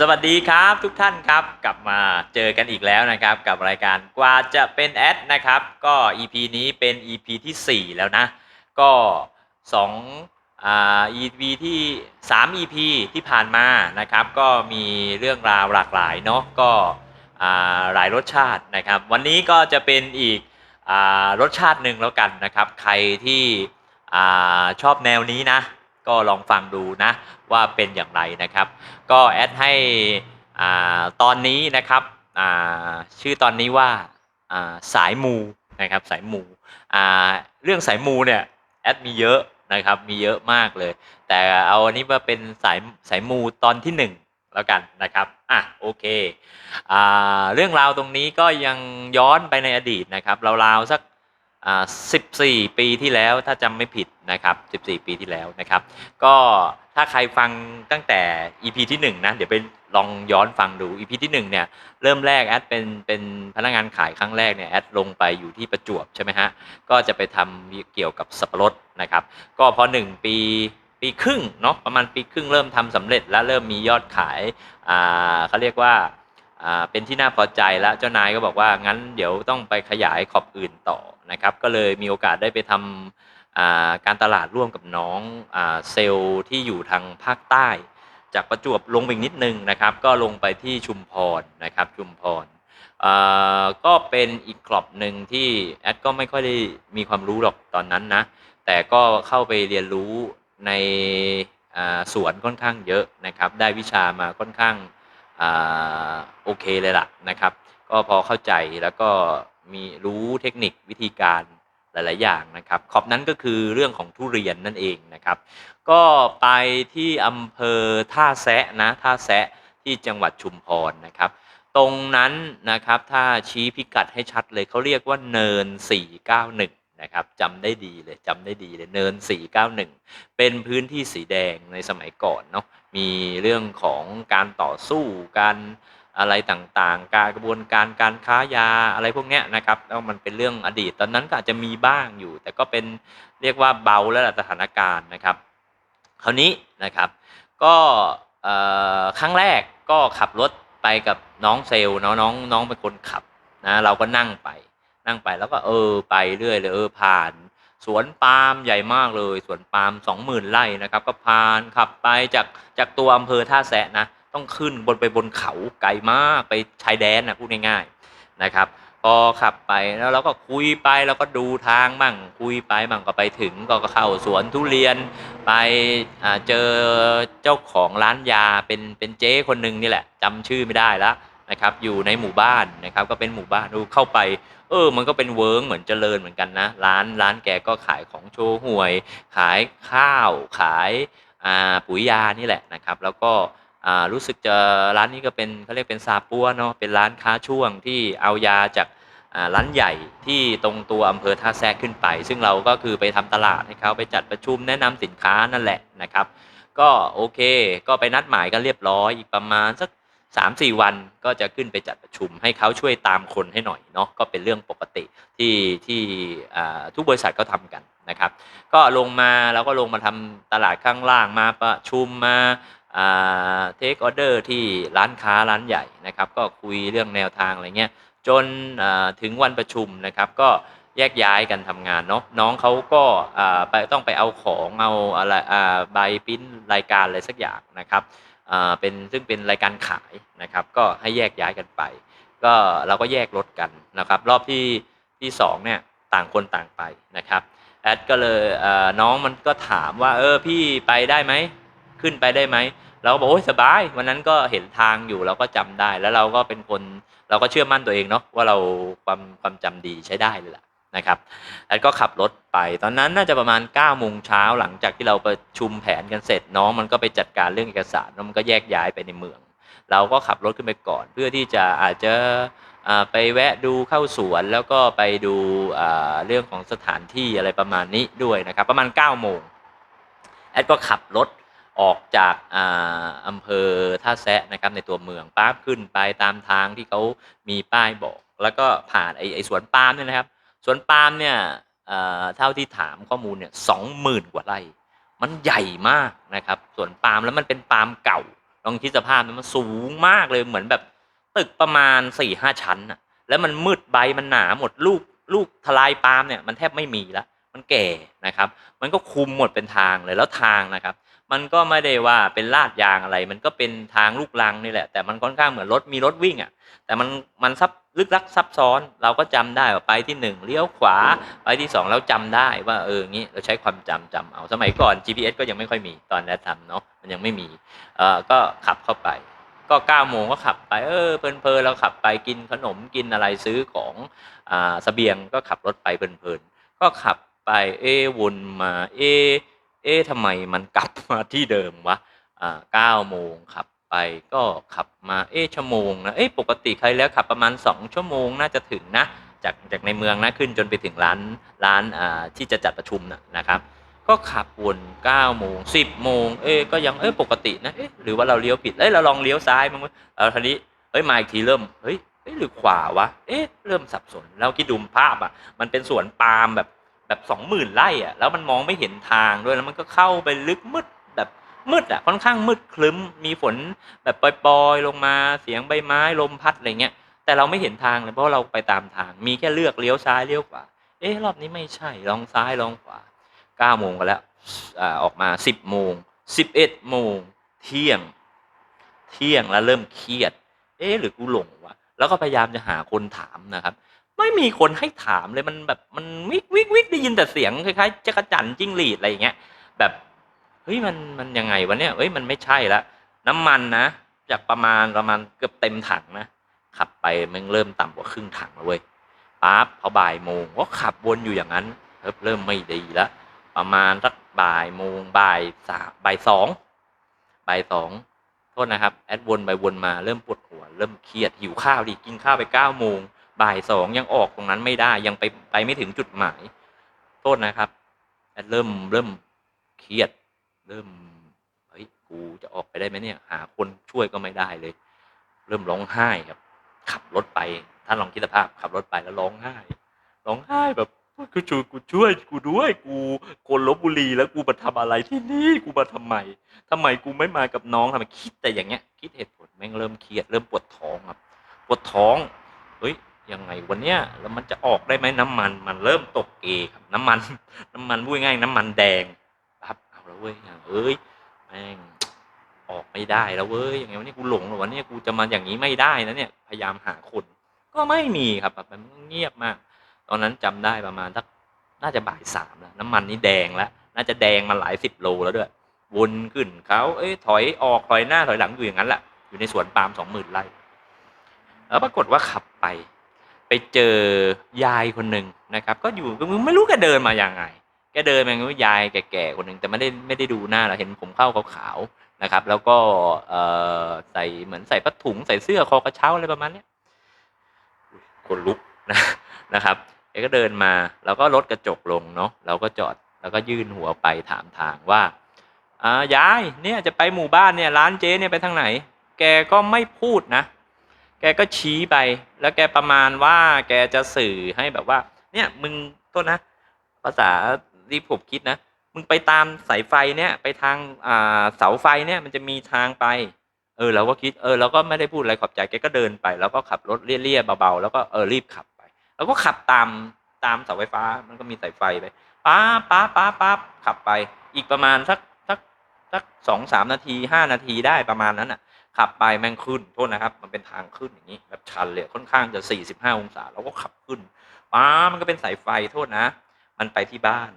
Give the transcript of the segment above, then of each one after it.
สวัสดีครับทุกท่านครับกลับมาเจอกันอีกแล้วนะครับ กับรายการกว่าจะเป็นแอดนะครับ ก็ EP นี้เป็น EP ที่ 4 แล้วนะ ก็2อ่า EP ที่ 3 EP ที่ผ่านมานะครับ ก็มีเรื่องราวหลากหลายเนาะก็อ่าหลายรสชาตินะครับ วันนี้ก็จะเป็นอีกอ่ารสชาติหนึ่งแล้วกันนะครับ ใครที่อ่าชอบแนวนี้นะ ก็ลองฟังดูนะว่าเป็นอย่างไรนะครับ ก็แอดให้ตอนนี้นะครับชื่อตอนนี้ว่าสายมูนะครับสายมูเรื่องสายมูเนี่ยแอดมีเยอะนะครับมีเยอะมากเลย แต่เอาอันนี้มาเป็นสายสายมูตอนที่หนึ่งแล้วกันนะครับอะโอเคอเรื่องราวตรงนี้ก็ยังย้อนไปในอดีตนะครับราวๆสัก 14 ปีที่แล้วถ้าจำไม่ผิดนะครับ 14 ปีที่แล้วนะครับ ก็ถ้าใครฟังตั้งแต่ EP ที่ 1 นะ เดี๋ยวไปลองย้อนฟังดู EP ที่ 1 เนี่ย เริ่มแรกแอดเป็นเป็นพนักงานขายครั้งแรกเนี่ยแอดลงไปอยู่ที่ประจวบใช่ไหมฮะ ก็จะไปทำเกี่ยวกับสับปะรดนะครับ ก็พอ 1 ปีปีครึ่งเนาะประมาณปีครึ่งเริ่มทำสำเร็จแล้วเริ่มมียอดขายอ่าเขาเรียกว่า เป็นที่น่าพอใจแล้วเจ้านายก็บอกว่างั้นเดี๋ยวต้องไปขยายขอบอื่นต่อนะครับ ก็เลยมีโอกาสได้ไปทำการตลาดร่วมกับน้องเซลล์ที่อยู่ทางภาคใต้ จากประจวบลงไปนิดนึงนะครับ ก็ลงไปที่ชุมพรนะครับชุมพรก็เป็นอีกกรอบหนึ่งที่แอดก็ไม่ค่อยได้มีความรู้หรอกตอนนั้นนะ แต่ก็เข้าไปเรียนรู้ในสวนค่อนข้างเยอะนะครับ ได้วิชามาค่อนข้าง โอเคเลยล่ะนะครับ ก็พอเข้าใจแล้วก็มีรู้เทคนิควิธีการหลาย ๆ อย่างนะครับ ขอบนั้นก็คือเรื่องของทุเรียนนั่นเองนะครับ ก็ไปที่อำเภอท่าแซะนะท่าแซะที่จังหวัดชุมพรนะครับ ตรงนั้นนะครับถ้าชี้พิกัดให้ชัดเลยเขาเรียกว่าเนิน 491 นะครับจำได้ดีเลยจำได้ดีเลยเนิน 491 เป็นพื้นที่สีแดงในสมัยก่อนเนาะมีเรื่องของการต่อสู้การอะไรต่างๆ การกระบวนการการค้ายาอะไรพวกเนี้ยนะครับแล้วมันเป็นเรื่องอดีต ตอนนั้นก็อาจจะมีบ้างอยู่ แต่ก็เป็นเรียกว่าเบาแล้วสถานการณ์นะครับ คราวนี้นะครับ ก็ครั้งแรกก็ขับรถไปกับน้องเซลล์เนาะน้องน้องเป็นคนขับนะเราก็นั่งไป นั่งไปแล้วก็เออไปเรื่อยเลยเออผ่าน สวนปาล์มใหญ่มากเลย สวนปาล์มสองหมื่นไร่นะครับ ก็ผ่านขับไปจากจากตัวอำเภอท่าแซะนะต้องขึ้นบนไปบนเขาไกลมากไปชายแดนนะพูดง่ายๆนะครับพอขับไปแล้วเราก็คุยไปแล้วก็ดูทางบ้างคุยไปบ้างก็ไปถึงก็เข้าสวนทุเรียนไปเจอเจ้าของร้านยาเป็นเป็นเจ๊คนหนึ่งนี่แหละจำชื่อไม่ได้แล้วนะครับ อยู่ในหมู่บ้านนะครับ ก็เป็นหมู่บ้านดูเข้าไป เออ มันก็เป็นเวิร์งเหมือนเจริญเหมือนกันนะ ร้านร้านแกก็ขายของโชว์หวย ขายข้าว ขายอ่าปุ๋ยยานี่แหละนะครับ แล้วก็อ่ารู้สึกจะร้านนี้ก็เป็นเขาเรียกเป็นซาปัวเนาะเป็นร้านค้าช่วงที่เอายาจากอ่าร้านใหญ่ที่ตรงตัวอำเภอท่าแซะขึ้นไป ซึ่งเราก็คือไปทำตลาดให้เขาไปจัดประชุมแนะนำสินค้านั่นแหละนะครับ ก็โอเค ก็ไปนัดหมายกันเรียบร้อยอีกประมาณสัก สามสี่วันก็จะขึ้นไปจัดประชุมให้เขาช่วยตามคนให้หน่อยเนาะก็เป็นเรื่องปกติที่ที่ทุกบริษัทก็ทำกันนะครับ ก็ลงมาเราก็ลงมาทำตลาดข้างล่างมาประชุมมาเทคออเดอร์ที่ร้านค้าร้านใหญ่นะครับ ก็คุยเรื่องแนวทางอะไรเงี้ยจนถึงวันประชุมนะครับ ก็แยกย้ายกันทำงานเนาะน้องเขาก็ไปต้องไปเอาของเอาอะไรใบปิ้นรายการอะไรสักอย่างนะครับ เป็นซึ่งเป็นรายการขายนะครับ ก็ให้แยกย้ายกันไป ก็เราก็แยกรถกันนะครับ รอบที่ที่สองเนี่ยต่างคนต่างไปนะครับแอดก็เลยเอ่อน้องมันก็ถามว่าเออพี่ไปได้ไหมขึ้นไปได้ไหมเราก็บอกโอ้ยสบาย วันนั้นก็เห็นทางอยู่เราก็จำได้แล้วเราก็เป็นคนเราก็เชื่อมั่นตัวเองเนาะว่าเราความความจำดีใช้ได้เลยล่ะ นะครับแล้วก็ขับรถไป ตอนนั้นน่าจะประมาณ9ก้าโมงเช้าหลังจากที่เราประชุมแผนกันเสร็จน้องมันก็ไปจัดการเรื่องเอกสารแล้วมันก็แยกย้ายไปในเมือง เราก็ขับรถขึ้นไปก่อน เพื่อที่จะอาจจะไปแวะดูเข้าสวนแล้วก็ไปดูเรื่องของสถานที่อะไรประมาณนี้ด้วยนะครับประมาณ9ก้าโมงแอดก็ขับรถออกจากอำเภอท่าแซะนะครับในตัวเมืองปั๊บขึ้นไปตามทางที่เขามีป้ายบอก แล้วก็ผ่านไอ้ไอ้สวนปาล์มเนี่ยนะครับ สวนปาล์มเนี่ยเท่าที่ถามข้อมูลเนี่ยสองหมื่นกว่าไร่ มันใหญ่มากนะครับสวนปาล์มแล้วมันเป็นปาล์มเก่าลองคิดสภาพมันสูงมากเลยเหมือนแบบตึกประมาณสี่ห้าชั้นอะแล้วมันมืดใบมันหนาหมดลูกลูกทลายปาล์มเนี่ยมันแทบไม่มีแล้ว มันแก่นะครับ มันก็คุมหมดเป็นทางเลยแล้วทางนะครับ มันก็ไม่ได้ว่าเป็นลาดยางอะไร มันก็เป็นทางลูกลังนี่แหละ แต่มันค่อนข้างเหมือนรถมีรถวิ่งอะ แต่มันมันซับลึกลักซับซ้อน เราก็จำได้ว่าไปที่หนึ่งเลี้ยวขวาไปที่สองแล้วจำได้ว่าเอองี้เราใช้ความจำจำเอาสมัยก่อน GPS ก็ยังไม่ค่อยมีตอนแรกทำเนาะมันยังไม่มีเอ่อก็ขับเข้าไป ก็เก้าโมงก็ขับไปเออเพลินๆเราขับไปกินขนมกินอะไรซื้อของอ่าเสบียงก็ขับรถไปเพลินๆก็ขับไปเอวนมาเอ เอ๊ะทำไมมันกลับมาที่เดิมวะอ่าเก้าโมงขับไปก็ขับมาเอ๊ะชั่วโมงนะเอ๊ะปกติใครแล้วขับประมาณ 2 ชั่วโมงน่าจะถึงนะจากจากในเมืองนะขึ้นจนไปถึงร้านร้านอ่าที่จะจัดประชุมนะนะครับ ก็ขับวน9โมง10โมงเอ๊ะก็ยังเอ๊ะปกตินะเอ๊ะหรือว่าเราเลี้ยวผิดเอ้ยเราลองเลี้ยวซ้ายมั้งเว้ยเออทีนี้เฮ้ยมาอีกทีเริ่มเฮ้ยเอ้ยหรือขวาวะ เอ๊ะ เริ่มสับสน แล้วคิดดูภาพอะ มันเป็นสวนปาล์มแบบ แบบสองหมื่นไร่อะแล้วมันมองไม่เห็นทางด้วยแล้วมันก็เข้าไปลึกมืดแบบมืดอะค่อนข้างมืดคลึ้มมีฝนแบบปล่อยๆลงมาเสียงใบไม้ลมพัดอะไรเงี้ยแต่เราไม่เห็นทางเลยเพราะเราไปตามทาง มีแค่เลือกเลี้ยวซ้ายเลี้ยวขวาเอ๊ะรอบนี้ไม่ใช่ลองซ้ายลองขวาเก้าโมงกันแล้วอ่าออกมาสิบโมงสิบเอ็ดโมงเที่ยง เที่ยงแล้วเริ่มเครียด เอ๊ะหรือกูหลงวะแล้วก็พยายามจะหาคนถามนะครับ ไม่มีคนให้ถามเลยมันแบบมันวิกวิกวิกได้ยินแต่เสียงคล้ายๆจักรจันทร์จิ้งหรีดอะไรอย่างเงี้ย แบบเฮ้ยมันมันยังไงวะเนี่ยเฮ้ยมันไม่ใช่ละน้ำมันนะจากประมาณประมาณเกือบเต็มถังนะขับไปมันเริ่มต่ำกว่าครึ่งถังแล้วเว้ยปั๊บพอบ่ายโมงก็ขับวนอยู่อย่างนั้นเริ่มเริ่มไม่ดีแล้วประมาณสักบ่ายโมงบ่ายสามบ่ายสองบ่ายสองโทษนะครับ แอดวนไปวนมาเริ่มปวดหัว เริ่มเครียดหิวข้าวดิกินข้าวไปเก้าโมง บ่ายสองยังออกตรงนั้นไม่ได้ยังไปไปไม่ถึงจุดหมาย โทษนะครับแอดเริ่มเริ่มเครียด เริ่มเฮ้ยกูจะออกไปได้ไหมเนี่ย หาคนช่วยก็ไม่ได้เลย เริ่มร้องไห้ครับ ขับรถไปท่านลองคิดสภาพ ขับรถไปแล้วร้องไห้ร้องไห้แบบกูช่วยกูช่วยกูด้วย กูคนลบบุรีแล้วกูมาทำอะไรที่นี่กูมาทำไมทำไมกูไม่มากับน้องทำไมคิดแต่อย่างเงี้ย คิดเหตุผลแม่งเริ่มเครียดเริ่มปวดท้องครับปวดท้องเฮ้ย ยังไงวันเนี้ยแล้วมันจะออกได้ไหมน้ำมัน มันเริ่มตกเกครับน้ำมัน น้ำมันพูดง่ายน้ำมันแดงครับเอาแล้วเว้ยเอ้ยแม่งออกไม่ได้แล้วเว้ยอย่างไงวันนี้กูหลงหรอวันนี้กูจะมาอย่างนี้ไม่ได้นะเนี่ยพยายามหาคนก็ไม่มีครับแบบมันเงียบมาก ตอนนั้นจำได้ประมาณสักน่าจะบ่ายสามแล้วน้ำมันนี่แดงแล้วน่าจะแดงมาหลายสิบโลแล้วด้วยวนขึ้นเขาเอ้ยถอยออกถอยหน้าถอยหลังอยู่อย่างนั้นแหละอยู่ในสวนปาล์มสองหมื่นไร่แล้วปรากฏว่าขับไป เจอยายคนหนึ่งนะครับก็อยู่ก็ไม่รู้แกเดินมาอย่างไงแกเดินมาก็ยายแก่ๆคนหนึ่งแต่ไม่ได้ไม่ได้ดูหน้าเราเห็นผมเข้าขาวๆนะครับ แล้วก็เอ่อใส่เหมือนใส่ผ้าถุงใส่เสื้อคอกระเช้าอะไรประมาณเนี้ยอุ๊ยคนลุกนะนะครับแกก็เดินมาแล้วก็ลดกระจกลงเนาะเราก็จอดแล้วก็ยื่นหัวไปถามทางว่าอ่ายายเนี่ยจะไปหมู่บ้านเนี่ยร้านเจ๊เนี่ยไปทางไหน แกก็ไม่พูดนะ แกก็ชี้ไป แล้วแกประมาณว่าแกจะสื่อให้แบบว่า เนี่ยมึงโทษนะ ภาษาที่ผมคิดนะ มึงไปตามสายไฟเนี่ย ไปทางอ่าเสาไฟเนี่ย มันจะมีทางไป เออเราก็คิด เออเราก็ไม่ได้พูดอะไรขอบใจแกก็เดินไป แล้วก็ขับรถเลี่ยๆเบาๆแล้วก็เออรีบขับไป แล้วก็ขับตามตามเสาไฟฟ้า มันก็มีสายไฟไปป้าป้าป้าป้าขับไป อีกประมาณสักสักสักสองสามนาทีห้านาทีได้ประมาณนั้นอะ ขับไปแม่งขึ้นโทษนะครับ มันเป็นทางขึ้นอย่างนี้แบบชันเลยค่อนข้างจะสี่สิบห้าองศาเราก็ขับขึ้นป้ามันก็เป็นสายไฟโทษนะ มันไปที่บ้าน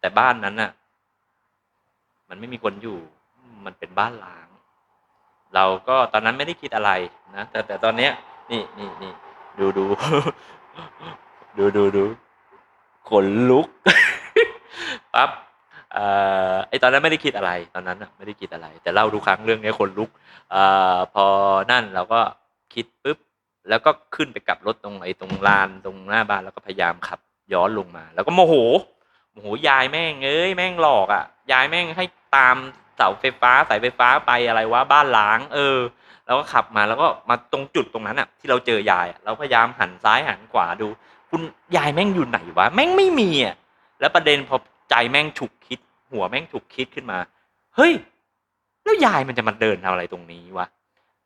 แต่บ้านนั้นน่ะ มันไม่มีคนอยู่ มันเป็นบ้านล้าง เราก็ตอนนั้นไม่ได้คิดอะไรนะแต่แต่ตอนเนี้ย นี่นี่นี่ดูดูดูดูดูขนลุกปั๊บ ไอตอนนั้นไม่ได้คิดอะไรตอนนั้นน่ะไม่ได้คิดอะไร แต่เล่าทุกครั้งเรื่องนี้ยขนลุกอพอนั่นเราก็คิดปุ๊บแล้วก็ขึ้นไปกลับรถตรงไอ้ตรงลานตรงหน้าบ้านแล้วก็พยายามขับย้อนลงมา แล้วก็โมโหโมโหยายแม่งเอ้ยแม่งหลอกอะยายแม่งให้ตามเสาไฟฟ้าสายไฟฟ้าไปอะไรวะบ้านล้าง เออ แล้วก็ขับมาแล้วก็มาตรงจุดตรงนั้นอะ ที่เราเจอยายเราพยายามหันซ้ายหันขวาดู คุณยายแม่งอยู่ไหนวะแม่งไม่มีอะแล้วประเด็นพอ ใจแม่งฉุกคิด หัวแม่งฉุกคิดขึ้นมา เฮ้ย แล้วยายมันจะมาเดินทำอะไรตรงนี้วะ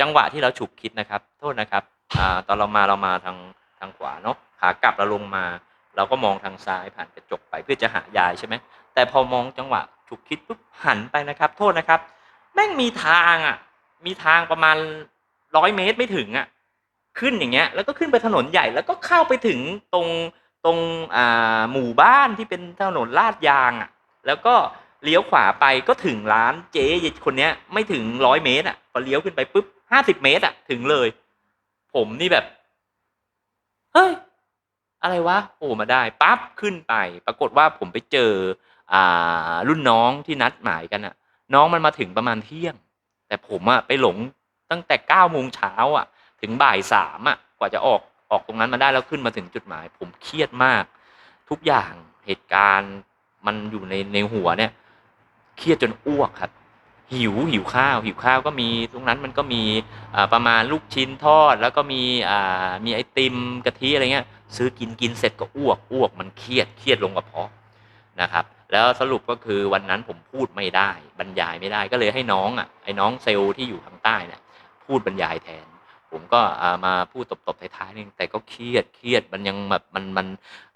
จังหวะที่เราฉุกคิดนะครับ โทษนะครับอ่าตอนเรามาเรามาทางทางขวาเนาะ ขากลับเราลงมา เราก็มองทางซ้ายผ่านกระจกไปเพื่อจะหายายใช่ไหม แต่พอมองจังหวะฉุกคิดปุ๊บหันไปนะครับ โทษนะครับ แม่งมีทางอะ มีทางประมาณร้อยเมตรไม่ถึงอะ ขึ้นอย่างเงี้ย แล้วก็ขึ้นไปถนนใหญ่ แล้วก็เข้าไปถึงตรง ตรงอ่าหมู่บ้านที่เป็นถนนลาดยางอะ แล้วก็เลี้ยวขวาไปก็ถึงร้านเจ๊คนเนี้ย ไม่ถึงร้อยเมตรอะพอเลี้ยวขึ้นไปปุ๊บห้าสิบเมตรอะถึงเลย ผมนี่แบบ เฮ้ย อะไรวะโผล่มาได้ปั๊บขึ้นไป ปรากฏว่าผมไปเจอ อ่า รุ่นน้องที่นัดหมายกันอะ น้องมันมาถึงประมาณเที่ยง แต่ผมอะไปหลงตั้งแต่เก้าโมงเช้าอะ ถึงบ่ายสามอะ กว่าจะออก ออกตรงนั้นมาได้แล้วขึ้นมาถึงจุดหมาย ผมเครียดมาก ทุกอย่างเหตุการณ์มันอยู่ในในหัวเนี่ย เครียดจนอ้วกครับ หิวหิวข้าว หิวข้าวก็มีตรงนั้นมันก็มีประมาณลูกชิ้นทอด แล้วก็มีมีไอติมกะทิอะไรเงี้ย ซื้อกินกินเสร็จก็อ้วกอ้วกมันเครียดเครียดลงกระเพาะนะครับแล้วสรุปก็คือวันนั้นผมพูดไม่ได้ บรรยายไม่ได้ก็เลยให้น้องอะไอ้น้องเซลล์ที่อยู่ทางใต้เนี่ยพูดบรรยายแทน ผมก็มาพูดตบๆท้ายๆนึงแต่ก็เครียดเครียดมันยังแบบมันมัน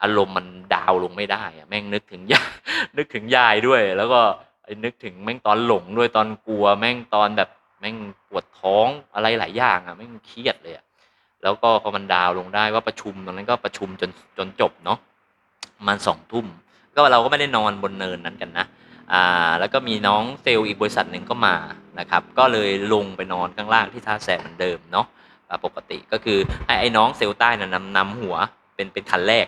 อารมณ์มันดาวลงไม่ได้อะแม่งนึกถึงยายนึกถึงยายด้วย แล้วก็นึกถึงแม่งตอนหลงด้วยตอนกลัว แม่งตอนแบบแม่งปวดท้องอะไรหลายอย่างอะแม่งเครียดเลยอะแล้วก็พอมันดาวลงได้ว่าประชุมตอนนั้นก็ประชุมจนจนจบเนาะประมันสองทุ่มก็เราก็ไม่ได้นอนบนเนินนั้นกันนะอ่าแล้วก็มีน้องเซลล์อีกบริษัทหนึ่งก็มานะครับ ก็เลยลงไปนอนข้างล่างที่ท่าแสเหมือนเดิมเนาะ ปกติก็คือให้ไอ้น้องเซลล์ใต้น่ะนำนำหัวเป็นเป็นคันแรก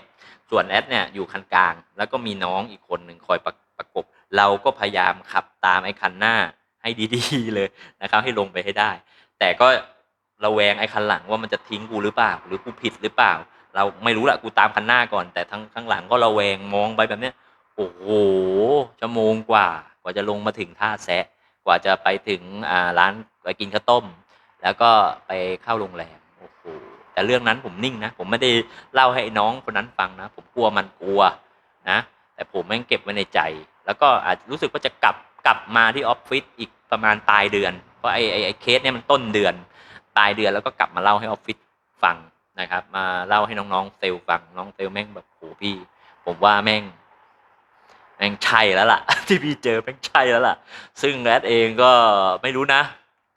ส่วนแอดเนี่ยอยู่คันกลาง แล้วก็มีน้องอีกคนหนึ่งคอยประประกบ เราก็พยายามขับตามไอ้คันหน้าให้ดีๆเลยนะครับให้ลงไปให้ได้ แต่ก็ระแวงไอ้คันหลังว่ามันจะทิ้งกูหรือเปล่า หรือกูผิดหรือเปล่า เราไม่รู้ละกูตามคันหน้าก่อน แต่ทั้งข้างหลังก็ระแวงมองไปแบบเนี้ยโอ้โหชั่วโมงกว่า กว่าจะลงมาถึงท่าแซะกว่าจะไปถึงร้านไปกินข้าวต้ม แล้วก็ไปเข้าโรงแรมโอ้โหแต่เรื่องนั้นผมนิ่งนะ ผมไม่ได้เล่าให้น้องคนนั้นฟังนะ ผมกลัวมันกลัวนะ แต่ผมแม่งเก็บไว้ในใจ แล้วก็อาจรู้สึกว่าจะกลับกลับมาที่ออฟฟิศอีกประมาณปลายเดือน เพราะไอ้ไอ้ไอ้เคสเนี่ยมันต้นเดือนปลายเดือนแล้วก็กลับมาเล่าให้ออฟฟิศฟังนะครับ มาเล่าให้น้องๆเซลฟังน้องเซลแม่งแบบโหพี่ ผมว่าแม่งแม่งใช่แล้วล่ะ ที่พี่เจอแม่งใช่แล้วล่ะ ซึ่งแอดเองก็ไม่รู้นะ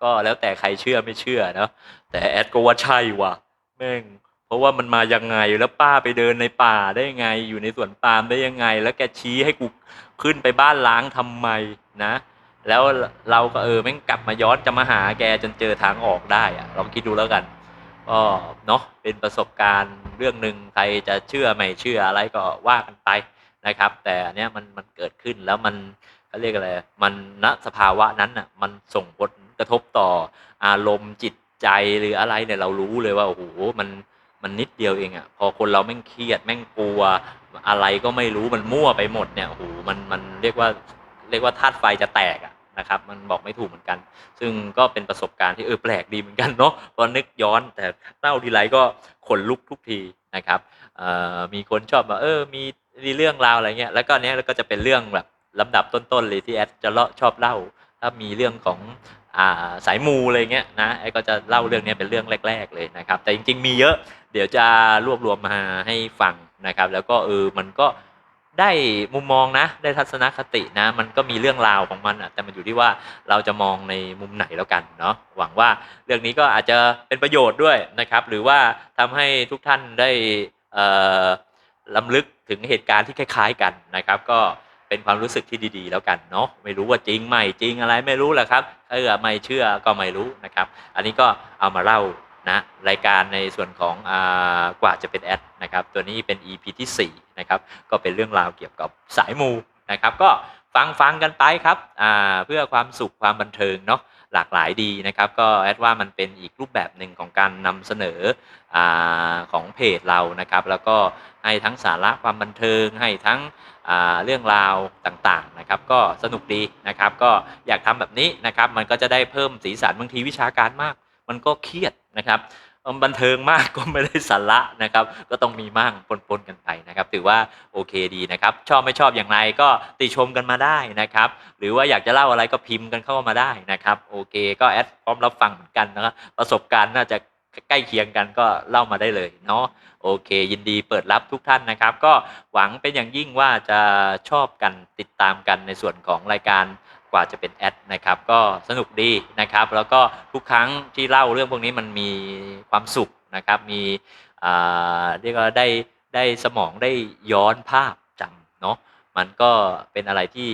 ก็แล้วแต่ใครเชื่อไม่เชื่อเนาะแต่แอดก็ว่าใช่ว่ะแม่งเพราะว่ามันมายังไงแล้วป้าไปเดินในป่าได้ยังไง อยู่ในสวนปาล์มได้ยังไง แล้วแกชี้ให้กูขึ้นไปบ้านล้างทำไมนะ แล้วเราก็เออแม่งกลับมาย้อนจะมาหาแกจนเจอทางออกได้อะลองคิดดูแล้วกันก็เนาะเป็นประสบการณ์เรื่องหนึ่งใครจะเชื่อไม่เชื่ออะไรก็ว่ากันไปนะครับ แต่เนี้ยมันมันเกิดขึ้นแล้วมันเขาเรียกอะไรมันณสภาวะนั้นอะมันส่งผล ระทบต่ออารมณ์จิตใจหรืออะไรเนี่ยเรารู้เลยว่าโอ้โหมันมันนิดเดียวเองอะพอคนเราแม่งเครียดแม่งกลัว อะไรก็ไม่รู้มันมั่วไปหมดเนี่ยโอ้โหมันมันเรียกว่าเรียกว่าธาตุไฟจะแตกอะนะครับ มันบอกไม่ถูกเหมือนกัน ซึ่งก็เป็นประสบการณ์ที่เออแปลกดีเหมือนกันเนาะพอนนึกย้อนแต่เล่าทีไรก็ขนลุกทุกทีนะครับมีคนชอบมาเออมีมีเรื่องราวอะไรเงี้ยแล้วก็เนี้ยก็จะเป็นเรื่องแบบลำดับต้นๆเลยที่แอดจะเล่าชอบเล่า ถ้ามีเรื่องของอาสายมูอะไรเงี้ยนะแอดก็จะเล่าเรื่องนี้เป็นเรื่องแรก ๆ เลยนะครับ แต่จริง ๆ มีเยอะเดี๋ยวจะรวบรวมมาให้ฟังนะครับ แล้วก็เออมันก็ได้มุมมองนะ ได้ทัศนคตินะ มันก็มีเรื่องราวของมันอะแต่มันอยู่ที่ว่าเราจะมองในมุมไหนแล้วกันเนาะหวังว่าเรื่องนี้ก็อาจจะเป็นประโยชน์ด้วยนะครับ หรือว่าทำให้ทุกท่านได้เอ่อลำลึกถึงเหตุการณ์ที่คล้าย ๆ กันนะครับ ก็ เป็นความรู้สึกที่ดีๆ แล้วกันเนาะไม่รู้ว่าจริงไหมจริงอะไรไม่รู้แหละครับเออไม่เชื่อก็ไม่รู้นะครับ อันนี้ก็เอามาเล่านะรายการในส่วนของอากว่าจะเป็นแอดนะครับ ตัวนี้เป็น EP ที่4นะครับก็เป็นเรื่องราวเกี่ยวกับสายมูนะครับ ก็ ฟังฟังกันไปครับอ่าเพื่อความสุขความบันเทิงเนาะหลากหลายดีนะครับ ก็แอดว่ามันเป็นอีกรูปแบบหนึ่งของการนำเสนออของเพจเรานะครับ แล้วก็ให้ทั้งสาระความบันเทิง ให้ทั้งเรื่องราวต่างๆนะครับ ก็สนุกดีนะครับ ก็อยากทำแบบนี้นะครับ มันก็จะได้เพิ่มสีสันบางทีวิชาการมาก มันก็เครียดนะครับ บันเทิงมากก็ไม่ได้สาระนะครับ ก็ต้องมีมั่งปนๆกันไปนะครับ ถือว่าโอเคดีนะครับ ชอบไม่ชอบอย่างไรก็ติชมกันมาได้นะครับ หรือว่าอยากจะเล่าอะไรก็พิมพ์กันเข้ามาได้นะครับ โอเค ก็แอดพร้อมรับฟังเหมือนกันนะครับประสบการณ์น่าจะใกล้เคียงกันก็เล่ามาได้เลยเนาะโอเค ยินดีเปิดรับทุกท่านนะครับ ก็หวังเป็นอย่างยิ่งว่าจะชอบกันติดตามกันในส่วนของรายการ กว่าจะเป็นแอดนะครับ ก็สนุกดีนะครับ แล้วก็ทุกครั้งที่เล่าเรื่องพวกนี้มันมีความสุขนะครับ มีอ่าเรียกว่าได้ได้สมองได้ย้อนภาพจำเนาะมันก็เป็นอะไรที่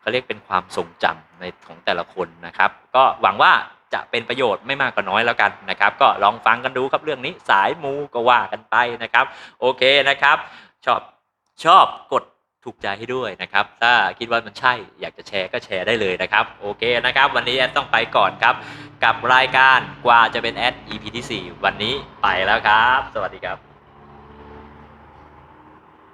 เขาเรียกเป็นความทรงจำในของแต่ละคนนะครับ ก็หวังว่าจะเป็นประโยชน์ไม่มากก็น้อยแล้วกันนะครับ ก็ลองฟังกันดูครับเรื่องนี้สายมูก็ว่ากันไปนะครับ โอเคนะครับ ชอบชอบกด ถูกใจให้ด้วยนะครับ ถ้าคิดว่ามันใช่อยากจะแชร์ก็แชร์ได้เลยนะครับ โอเคนะครับ วันนี้แอดต้องไปก่อนครับ กับรายการกว่าจะเป็นแอด EP ที่ 4 วันนี้ไปแล้วครับ สวัสดีครับ